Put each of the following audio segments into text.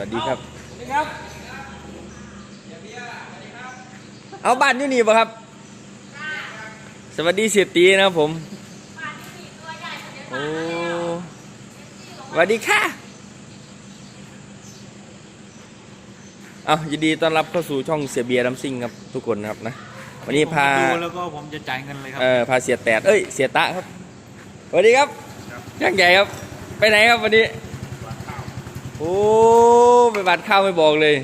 วัสดีครับสวัสดีครับ เอาบ้านอยู่นี่ป่ะครับ สวัสดีเสียตีนะครับผม โอ้สวัสดีค่ะ เอายินดีต้อนรับเข้าสู่ช่องเสียเบียร์ดัมซิงครับทุกคนนะครับนะ วันนี้พาผมดูแล้วก็ผมจะจ่ายเงินเลยครับเอ่อพาเสียแตดเอ้ย เสียตะครับ สวัสดีครับช่างใหญ่ครับ ไปไหนครับวันนี้ โอ้ไปบาดข้าวไม่บอกเลย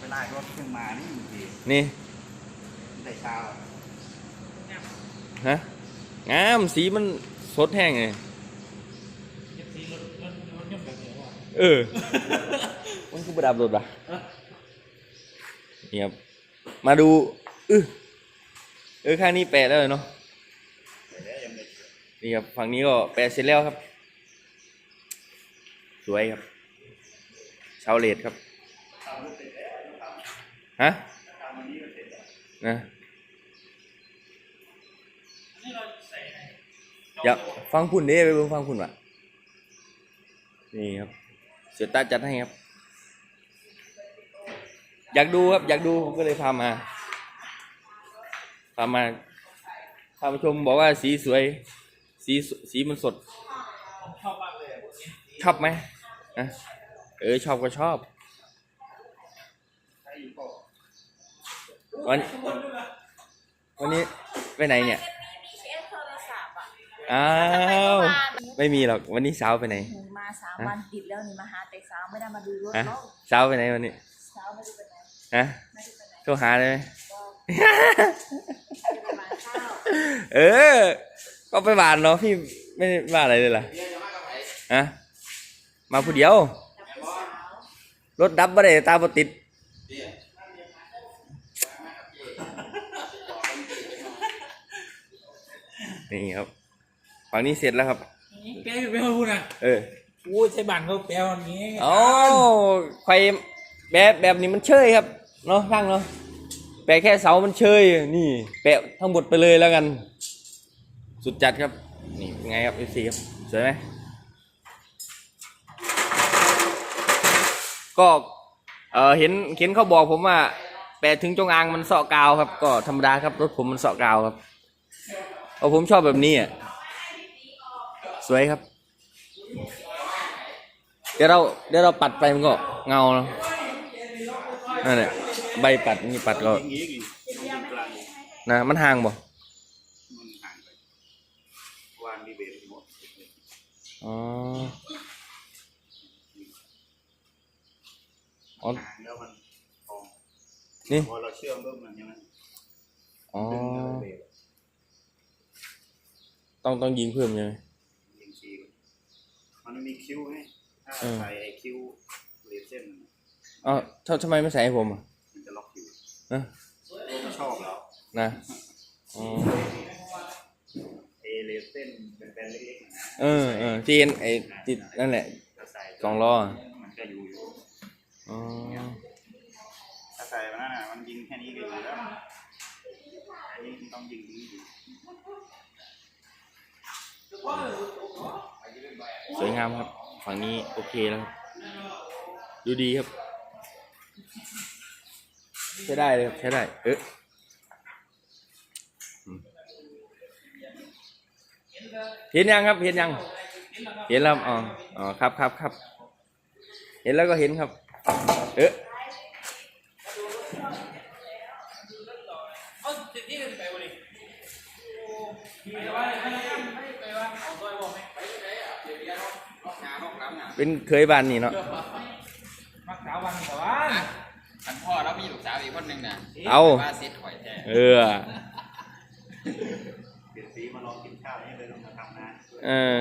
เวลารถขึ้นมานี่บางทีนี่แต่เช้าฮะงามสีมันสดแห้งเลยเออ มันคือประดับรถปะนี่ครับมาดู เออเออข้างนี้แปะแล้วเนาะแต่แล้วยังไม่นี่ครับฝั่งนี้ก็แปะเสร็จแล้วครับส วยครับ ชาวเลดครับ ฮะนะอยากฟังพุ่นเด้ไปเบิ่งฟังพุ่นว่ะนี่ครับ เสียตาจัดให้ครับ อยากดูครับ อยากดูผมก็เลยพามา พามาพามาชมบอกว่าสีสวย สีสสีมันสดชอบมากเลยชอบไหม อะเออชอบก็ชอบใช่ก็วัน วันนี้ไปไหนเนี่ยมีเคสโทรศัพท์อะอ้าว ไม่มีหรอก วันนี้สาวไปไหน หนูมาสามวันติดแล้วนี่มาหาแต่สาวไม่ได้มาดูรถฮะแล้วสาวไปไหนวันนี้ สาวไม่ได้ไปไหนฮะ ไม่ได้ไปไหนโทรหาเลยไหมก็จะไปมาข้าวเออ ก็ไปบ้านเนาะพี่ไม่ได้ว่าอะไรเลยล่ะฮะ มาผู้เดียวกับผู้สาวรถดับบ่ได้ตาบ่ติดนี่ครับฝั่งนี้เสร็จแล้วครับแกไม่มาพูดนะเอออู้ใช้บันเขาแปลวันนี้เอ๋อไฟแบบแบบนี้มันเชยครับเนาะช่างเนาะแปะแค่เสามันเชยนี่ แปะทั้งหมดไปเลยแล้วกัน สุดจัดครับ นี่เป็นไงครับ FC ครับสวยไหม ก็เออเห็นเห็นเขาบอกผมว่าแปะถึงจงอางมันเสาะกาวครับ ก็ธรรมดาครับรถผมมันเสาะกาวครับเอาผมชอบแบบนี้อะสวยครับ เดี๋ยวเราเดี๋ยวเราปัดไปมันก็เงาเนาะนั่นแหละใบปัดนี่ปัดก็ยิงอีกอีกต้องยิงกลางอีกนะมันห่างบ่อ๋อ อ๋อห่างแล้วมันพองนี่ พอเราเชื่อมปุ๊บมันใช่ไหมอ๋อ ดึงแล้วเบรกต้องต้องยิงเพิ่มใช่ไหม ยิงทีมันไม่มีคิ้วไงถ้าเออ ใส่ไอ้คิ้วเลเส้นอ๋อทำทำไมไม่ใส่ให้ผมอะมันจะล็อกอยู่นะผมชอบแล้วนะอ๋อเอเลเส้นเป็นแบนเล็กๆนะเออเออที่เห็นไอ้ติดนั่นแหละถ้าใส่สองล้ออะมันก็อยู่อยู่ อ๋อถ้าใส่มันนั่นน่ะมันยิงแค่นี้ก็อยู่แล้วอันนี้มันต้องยิงตรงนี้อยู่สวยงามครับ ฝั่งนี้โอเคแล้วครับดูดีครับ ใช้ได้เลยครับใช้ได้ เอออืมเห็นยังครับ เห็นยัง เห็นแล้วอ๋อ อ๋อ ครับครับครับ เห็นแล้วก็เห็นครับ เออเป็นเคยบ้านนี่เนาะมักสาววันแต่ว่าขันพ่อแล้วมีลูกสาวอีกคนหนึ่งนะเอาว่าเซ็ตข่อยแท้เออเปลี่ยนสีมาลองกินข้าวนี่เลยต้องมาทำนะเออ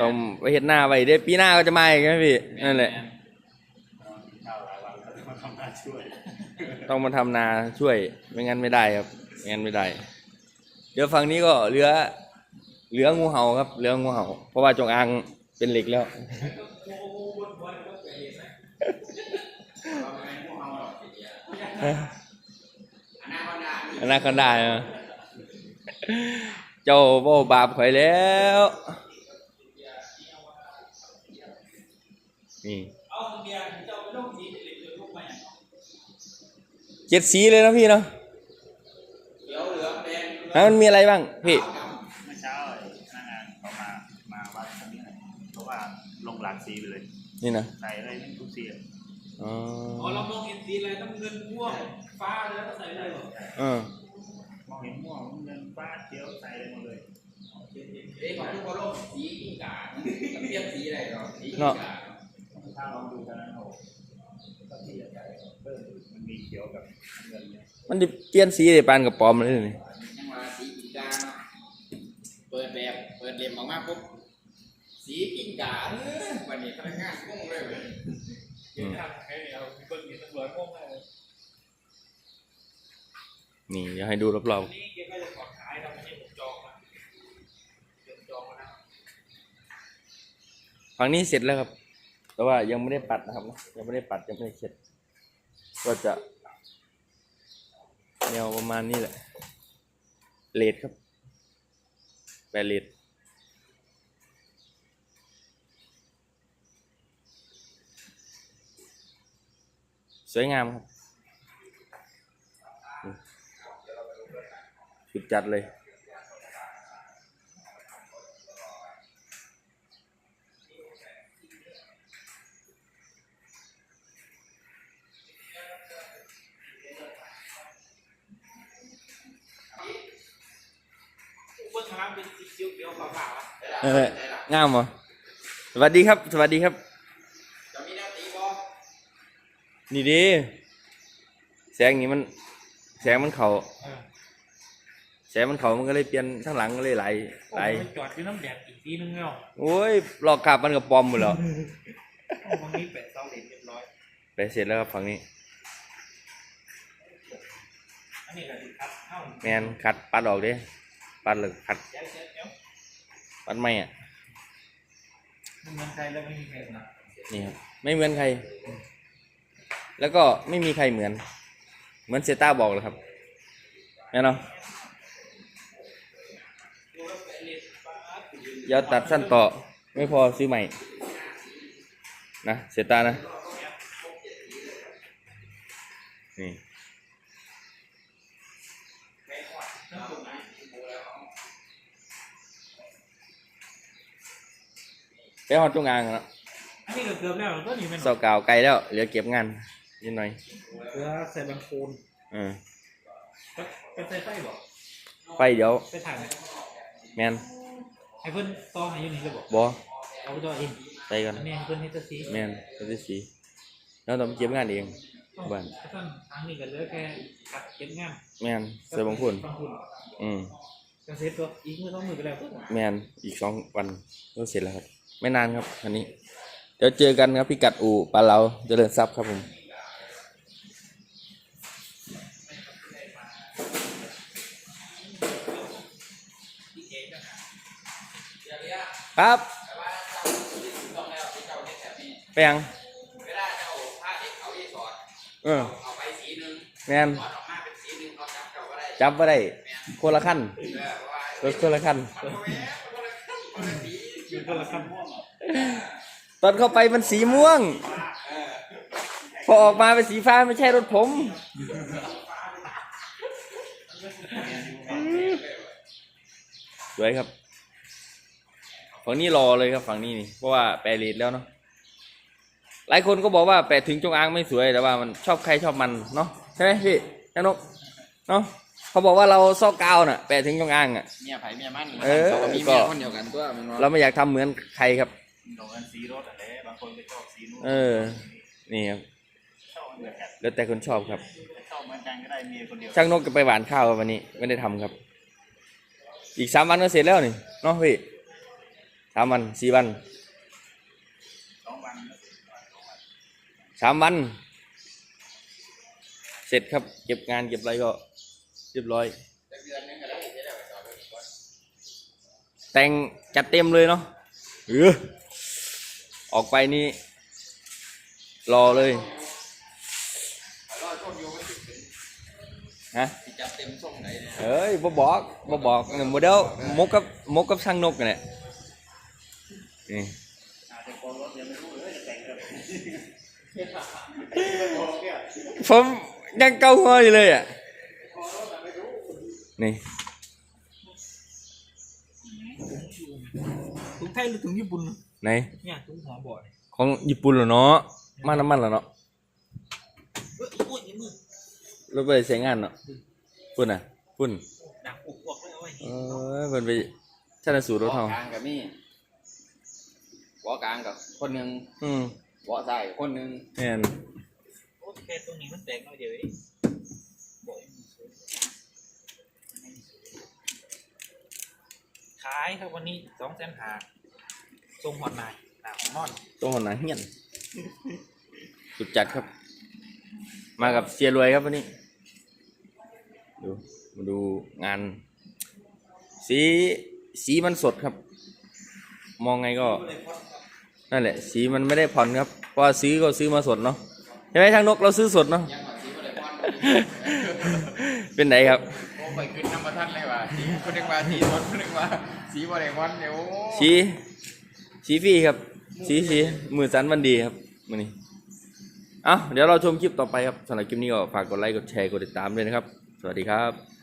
ต้องไปเห็นหน้าไว้เด้ปีหน้าก็จะมาอีกนะพี่นั่นแหละ ช่วยต้องมาทำนาช่วย ไม่งั้นไม่ได้ครับไม่งั้นไม่ได้ เดี๋ยวฝั่งนี้ก็เหลือเหลืองูเห่าครับเหลืองูเห่า เพราะว่าจงอางเป็นเหล็กแล้ว อนาคอนดาเนอะเจ้าบ่บาปข่อยแล้ว นี่ เอาเบียร์จะเอาไปลงสีเหล็กลงมาอย่าง เจ็ดสีเลยนะพี่เนาะเขียวเหลืองแดงฮะมันมีอะไรบ้างพี่ เมื่อเช้าไอ้พนักงานเขามา มาวัดตรงนี้หน่อยเพราะว่าลงหลักสีไปเลย นี่นะใส่อะไรไม่ทุกสีอะอ๋ออ๋อเรามองเห็นสีอะไรน้ำเงินม่วงฟ้าแล้วก็ใส่เลยเหรอเออมองเห็นม่วงเงินฟ้าเขียวใส่อะไรหมดเลยเอ้ยของทุกคนโลกสีกิ้งก่ามันเปลี่ยนสีอะไรเนาะสีกิ้งก่าถ้าลองดูตอนนั้นโอ้ก็สีใหญ่เพิ่มมันมีเขียวกับเงินเนี่ยมันจะเปลี่ยนสีเลยปานกับปลอมเลยนี่ยังว่าสีกิ้งก่าเนาะเปิดแบบเปิดเล่มออกมาปุ๊บสีกิ้งก่าเอ้ยวันนี้พนักงานงงเลยเว้ยเดี๋ยวทำให้เอาเบิ้งนี่ตำรวจงงเลยนี่เดี๋ยวให้ดูรอบอันนี้เก็บไว้จะก่อนขายเราไม่ใช่ผมจองนะเดี๋ยวจองมานะๆฝั่งนี้เสร็จแล้วครับ แต่ว่ายังไม่ได้ปัดนะครับนะยังไม่ได้ปัดยังไม่ได้เช็ดก็จะ แนวประมาณนี้แหละเลดครับแปรเลดสวยงามครับ สุดจัดเลย งามเหรอสวัสดีครับ สวัสดีครับ จะมีแนวตีบอนี่ดีแสงนี้มัน แสงมันเขาเออแสงมันเขามันก็เลยเปลี่ยนข้างหลังก็เลยไหลโอ้ไหลมันจอดอยู่น้ำแดดอีกทีนึงแล้วโอ้ยหลอกขับมันกับปลอมหมดแล้วโอ้บางนี้แปะเสาเหล็กเรียบร้อย ไปเสร็จแล้วครับฝั่งนี้ อันนี้ก็ติดครับเอ้าแมนคัดปัดออกเด้ปัดเลยคัดเดี๋ยวเดี๋ยวเดี๋ยวปัดไม่อะ มันเงินใครแล้วไม่มีใครนะนี่ครับไม่เหมือนใคร แล้วก็ไม่มีใครเหมือน เหมือนเซต้าบอกเลยครับแม่เนาะย่าตัดสั้นต่อ ไม่พอซื้อใหม่ นะเซต้านะนี่ ไปหอดจงอางแล้วอันนี้ก็เกือบแล้วก็นี่มันเสากาวไกลแล้วเหลือเก็บงานนิดหน่อยเกลือใส่บางโคนเออก็ไปใส่ไฟบอกไปเดี๋ยวไปถ่ายไหมแมนให้เพิ่นต่อให้อยูนี่เลยบอกบอเอาไปต่อเองไปกันอันนี้ให้เพิ่นเฮ็ดแตะซีแมนไปที่สีแล้วต้องไปเก็บงานเองบ้านท่านทางนี้ก็เหลือแค่กัดเก็บงานแมนเสือบางคนบางคนอืมก็เสร็จตัวอีกมือต้องมือไปแล้วปุ๊บ แมนอีกสองวันก็เสร็จแล้วครับ ไม่นานครับอันนี้ เดี๋ยวเจอกันครับพี่กัดอูปลาเราเจริญทรัพย์ครับผมครับไปยังเออแมนจับไปได้คนละขั้นคนละขั้น มันละคำตอนเข้าไปมันสีม่วง พอออกมาเป็นสีฟ้าไม่ใช่รถผม สวยครับ ฝั่งนี้รอเลยครับฝั่งนี้นี่ เพราะว่าแปรเลดแล้วเนาะ หลายคนก็บอกว่าแปะถึงจงอางไม่สวยแต่ว่ามันชอบใครชอบมันเนาะใช่ไหมพี่นนกเนาะ เขาบอกว่าเราซอกกาวน่ะแปะถึงจงอางอะ เมียไผ่เมียมันเออ เขาก็มีก็เมียคนเดียวกันตัวมันเราไม่อยากทำเหมือนใครครับตรงนั้นสีรถอะไรบางคนก็ชอบสีนู้นเออ นี่ครับชอบเหมือนกันแล้วแต่คนชอบครับ ชอบเหมือนกันก็ได้เมียคนเดียวช่างนกจะไปหวานข้าวครับวันนี้ไม่ได้ทำครับ อีกสามวันก็เสร็จแล้วนี่เนาะพี่สามวันสี่วันสองวันสามวัน เสร็จครับ เก็บงานเก็บอะไรก็ เรียบร้อย แต่งจัดเต็มเลยเนาะเออออกไปนี่รอเลยฮะจับเต็มช่วงไหนเอ้ยบ่บอกบ่บอกเนี่ยโมเดลมกกับมกกับช่างนกกันแหละนี่อาจจะโกนรถยังไม่รู้เลยจะแต่งกับผมยังเกาหัวอยู่เลยอะ นี่ถุงไทยหรือถุงญี่ปุ่นไหนเนี่ยถุงหอมบ่อยของญี่ปุ่นเหรอเนาะมาน้ำมันเหรอเนาะเอ้ยอุ้ยนี่มือรถไปใช้งานเนาะปุ่นอะปุ่นดังอุกๆเลยเอาไว้เออเพิ่นไปชันสูตรรถเฮาเบาะกลางกับมีเบาะกลางกับคนหนึ่งอืมเบาะซ้ายคนหนึ่งแม่นโอ้แค่ตรงนี้มันแตกหน่อยเดียวเองบ่อย ขายครับวันนี้สองแสนหาทรงหอดนายหนาของนอนตัวหนาเฮียนสุดจัดครับ มากับเสียรวยครับวันนี้ ดูมาดูงาน สีสีมันสดครับ มองไงก็ นั่นแหละ สีมันไม่ได้ผ่อนครับเพราะว่าซื้อก็ซื้อมาสดเนาะใช่ไหมทางนกเราซื้อสดเนาะยังว่าสีบ่ได้พอนเป็นไหนครับโอ้ ไปขึ้นน้ำมาท่านเลยว่ะสีคนนึงว่าสีคนนึงว่าสีบ่ได้พอนเดี๋ยวสีสีฟรีครับ สีสีมือสันวันดีครับมือนี้เอ้าเดี๋ยวเราชมคลิปต่อไปครับสำหรับคลิปนี้ก็ฝากกดไลค์กดแชร์กดติดตามด้วยนะครับ สวัสดีครับ